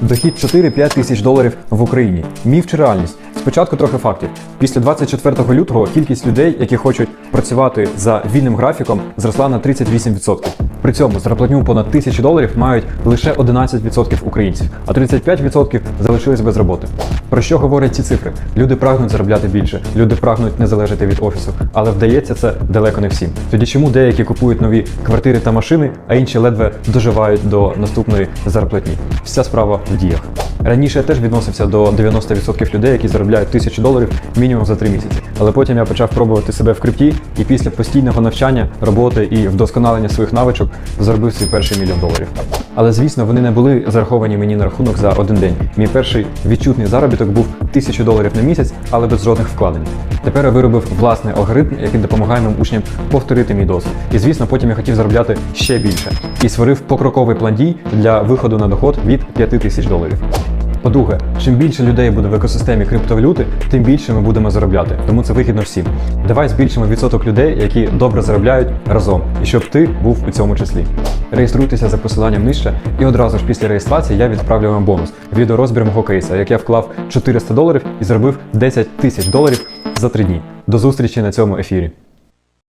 Дохід 4-5 тисяч доларів в Україні. Міф чи реальність? Спочатку трохи фактів. Після 24 лютого кількість людей, які хочуть працювати за вільним графіком, зросла на 38%. При цьому зарплатню понад тисячі доларів мають лише 11% українців, а 35% залишились без роботи. Про що говорять ці цифри? Люди прагнуть заробляти більше, люди прагнуть не залежати від офісу, але вдається це далеко не всім. Тоді чому деякі купують нові квартири та машини, а інші ледве доживають до наступної зарплатні? Вся справа в діях. Раніше я теж відносився до 90% людей, які заробляють 1000 доларів мінімум за 3 місяці. Але потім я почав пробувати себе в крипті, і після постійного навчання, роботи і вдосконалення своїх навичок заробив свій перший мільйон доларів. Але звісно, вони не були зараховані мені на рахунок за один день. Мій перший відчутний заробіток був 1000 доларів на місяць, але без жодних вкладень. Тепер я виробив власний алгоритм, який допомагає моїм учням повторити мій досвід. І звісно, потім я хотів заробляти ще більше і створив покроковий план дій для виходу на доход від 5000 доларів. По-друге, чим більше людей буде в екосистемі криптовалюти, тим більше ми будемо заробляти. Тому це вигідно всім. Давай збільшимо відсоток людей, які добре заробляють разом, і щоб ти був у цьому числі. Реєструйтеся за посиланням нижче, і одразу ж після реєстрації я відправлю вам бонус відеорозбір мого кейса, як я вклав 400 доларів і заробив 10 тисяч доларів за 3 дні. До зустрічі на цьому ефірі.